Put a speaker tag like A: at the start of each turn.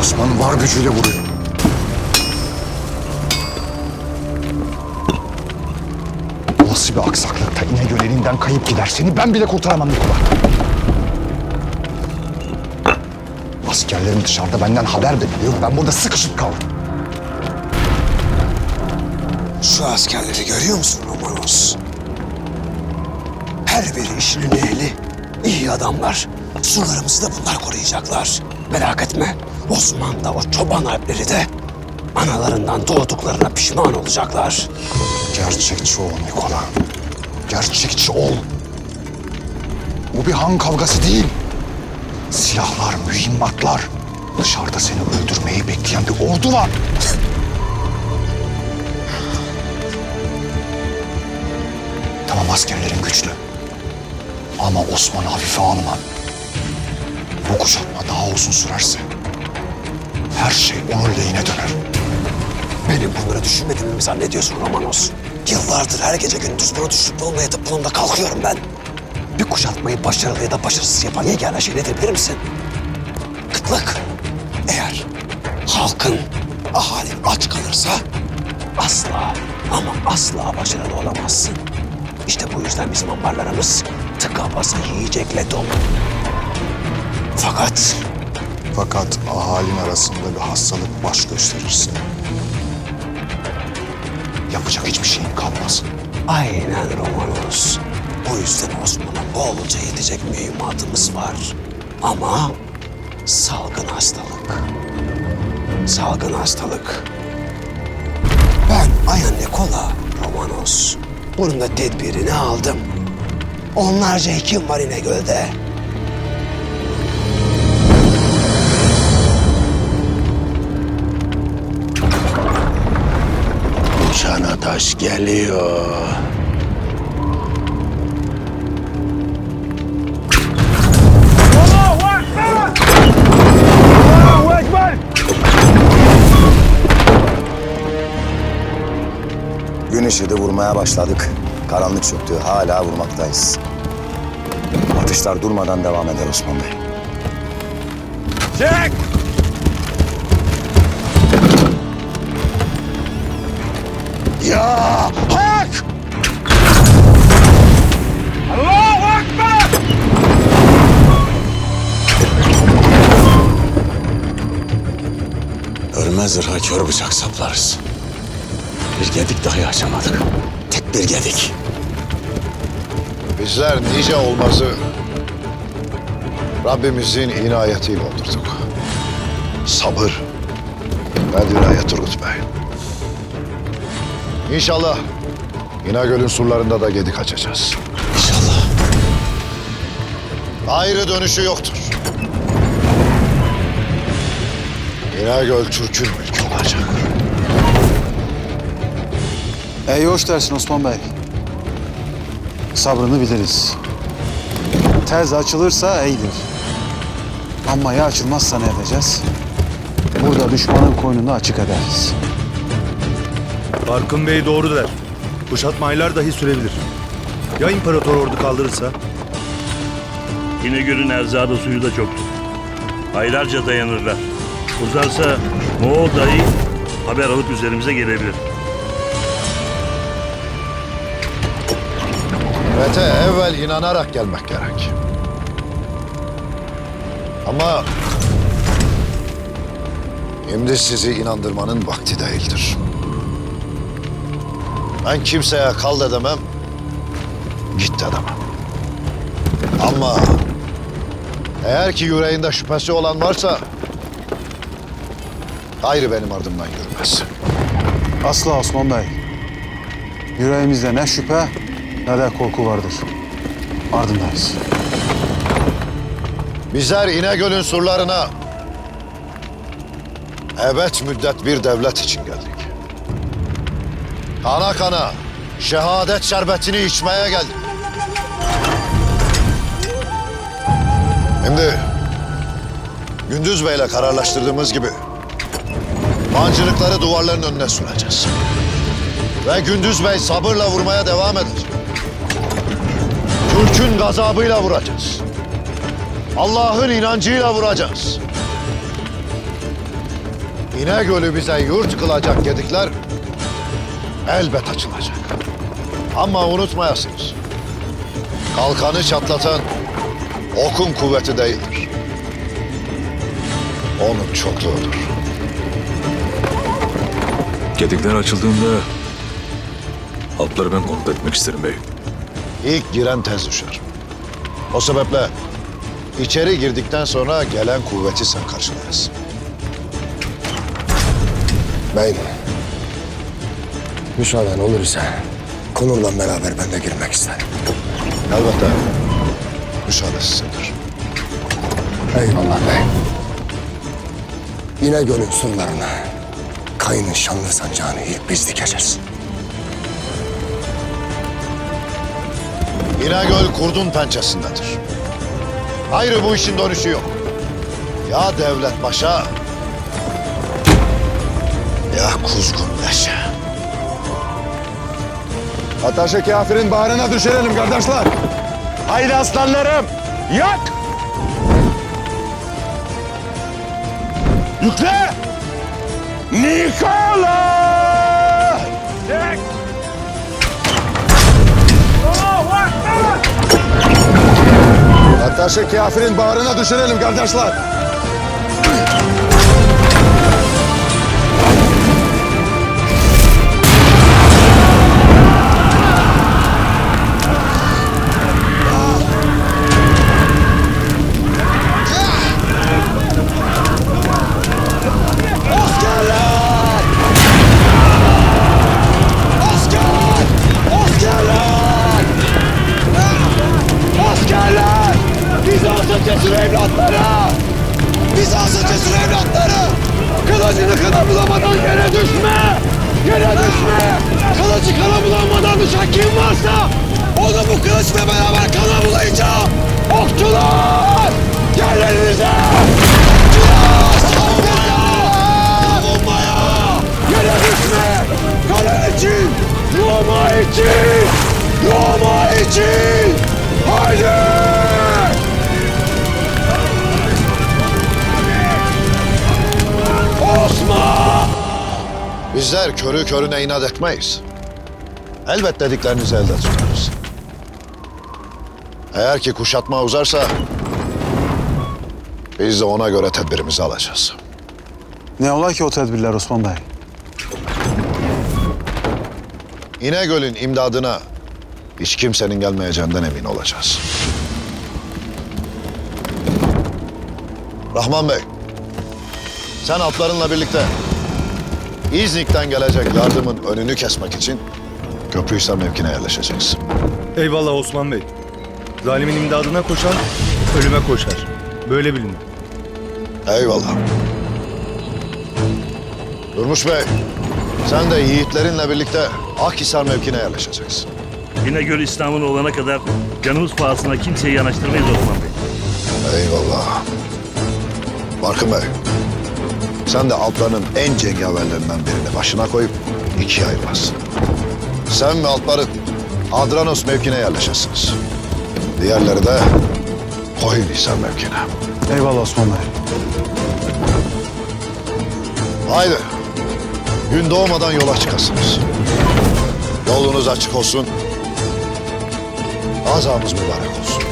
A: Osman var gücüyle vuruyor. Olası bir aksaklıkta İnegöl elinden kayıp gider. Seni ben bile kurtaramam Nikola. Askerlerim dışarıda benden haber bekliyor. Ben burada sıkışıp kaldım.
B: Şu askerleri görüyor musun Romanos? Her biri işinin ehli. iyi adamlar. Surlarımızı da bunlar koruyacaklar. Merak etme. Osman da o çoban alpleri de analarından doğduklarına pişman olacaklar.
A: Gerçekçi ol Nikola. Gerçekçi ol. Bu bir han kavgası değil. Silahlar, mühimmatlar. Dışarıda seni öldürmeyi bekleyen bir ordu var. tamam askerlerin güçlü. Ama Osman hafife alma. Bu kuşatma daha uzun sürerse her şey onun lehine döner.
B: Benim bunları düşünmediğimi mi zannediyorsun Romanos? Yıllardır her gece gündüz bunu düşünüp olmaya yatıp bununla kalkıyorum ben. Bir kuşatmayı başarılı ya da başarısız yapan yegane şey nedir bilir misin? Kıtlık. Eğer halkın, ahalin aç kalırsa asla ama asla başarılı olamazsın. İşte bu yüzden bizim ambarlarımız tıka basa yiyecekle dolu. Fakat
A: Fakat ahalin arasında bir hastalık baş gösterirse... ...yapacak hiçbir şeyin kalmaz.
B: Aynen Romanos. O yüzden Osman'a bolca yetecek mühimmatımız var. Ama salgın hastalık. Salgın hastalık. Ben Aya Nikola Romanos. Bunun da tedbirini aldım. Onlarca hekim var İnegöl'de. Çanataş geliyor.
C: Gün ışığı vurmaya başladık. Karanlık çöktü. Hala vurmaktayız. Atışlar durmadan devam eder Osman Bey.
A: Ya hak!
B: Ölmez zırha kör bıçak saplarız. Bir gedik dahi açamadık. Tek bir gedik.
D: Bizler nice olmazı Rabbimizin inayetiyle oldurduk. Sabır ve dirayet Turgut Bey. İnşallah İnegöl'ün surlarında da gedik açacağız.
B: İnşallah.
D: Ayrı dönüşü yoktur. İnegöl Türk'ün mülkü olacak.
E: Ey hoş dersin Osman Bey. Sabrını biliriz. Tez açılırsa iyidir. Ama ya açılmazsa ne edeceğiz? Burada düşmanın koynunu açık ederiz.
F: Barkın Bey doğru der. Kuşatma aylar dahi sürebilir. Ya imparator ordu kaldırırsa?
G: İnegöl'ün erzağı da suyu da çoktur. Aylarca dayanırlar. Uzarsa Moğol dahi haber alıp üzerimize gelebilir.
D: Fethe evvel inanarak gelmek gerek. Ama şimdi sizi inandırmanın vakti değildir. Ben kimseye kal da demem, git de demem. Ama eğer ki yüreğinde şüphesi olan varsa gayrı benim ardımdan yürümez.
E: Asla Osman Bey. Yüreğimizde ne şüphe ne de korku vardır. Ardındayız.
D: Bizler İnegöl'ün surlarına evet müddet bir devlet için geldik. Kana kana şehadet şerbetini içmeye geldik. Şimdi Gündüz Bey'le kararlaştırdığımız gibi mancınıkları duvarların önüne süreceğiz. Ve Gündüz Bey sabırla vurmaya devam edecek. Türk'ün gazabıyla vuracağız. Allah'ın inancıyla vuracağız. İnegöl'ü bize yurt kılacak gedikler elbet açılacak. Ama unutmayasınız. Kalkanı çatlatan okun kuvveti değildir. Onun çokluğudur.
H: Gedikler açıldığında altları ben kontrol etmek isterim bey.
D: İlk giren tez düşer. O sebeple içeri girdikten sonra gelen kuvveti sen karşılayarsın.
B: Beyim, müsaaden olur ise Konur'la beraber ben de girmek isterim.
D: Elbette müsaade sizindir.
B: Eyvallah beyim. İnegöl'ün surlarına kayının şanlı sancağını ilk biz dikeceğiz.
D: İnegöl kurdun pençesindedir. Ayrı bu işin dönüşü yok. Ya devlet başa ya kuzgun leşe.
I: Ataşa kafirin bağrına düşürelim kardeşler. Haydi aslanlarım. Yak! Yükle! Nikola! Yak! Ataşa kafirin bağrına düşürelim kardeşler.
B: Bizans'ın cesur evlatları! Kılıcını kana bulamadan yere düşme! Yere düşme! Kılıcı kana bulamadan düşen kim varsa onu bu kılıçla beraber kana bulayacağım! Okçular! Gel elinize! Okçular! Savunmaya! Yere düşme! Kalen için! Roma için! Roma için! Haydi!
D: Bizler körü körüne inat etmeyiz. Elbet dediklerinizi elde tutarız. Eğer ki kuşatma uzarsa biz de ona göre tedbirimizi alacağız.
I: Ne ola ki o tedbirler Osman Bey?
D: İnegöl'ün imdadına hiç kimsenin gelmeyeceğinden emin olacağız. Rahman Bey, sen atlarınla birlikte İznik'ten gelecek yardımın önünü kesmek için Köprüysel mevkine yerleşeceksin.
F: Eyvallah Osman Bey. Zalimin imdadına koşan ölüme koşar. Böyle bilin.
D: Eyvallah. Durmuş Bey, sen de yiğitlerinle birlikte Akhisar mevkine yerleşeceksin.
G: İnegöl İslam'ın olana kadar canımız pahasına kimseyi yanaştırmayız Osman Bey.
D: Eyvallah. Barkın Bey, sen de altlarının en cengaverlerinden birini başına koyup ikiye ayırmazsın. Sen ve altların Adranos mevkine yerleşesiniz. Diğerleri de Koyunhisar mevkine.
I: Eyvallah Osman Bey.
D: Haydi. Gün doğmadan yola çıkasınız. Yolunuz açık olsun. Azamız mübarek olsun.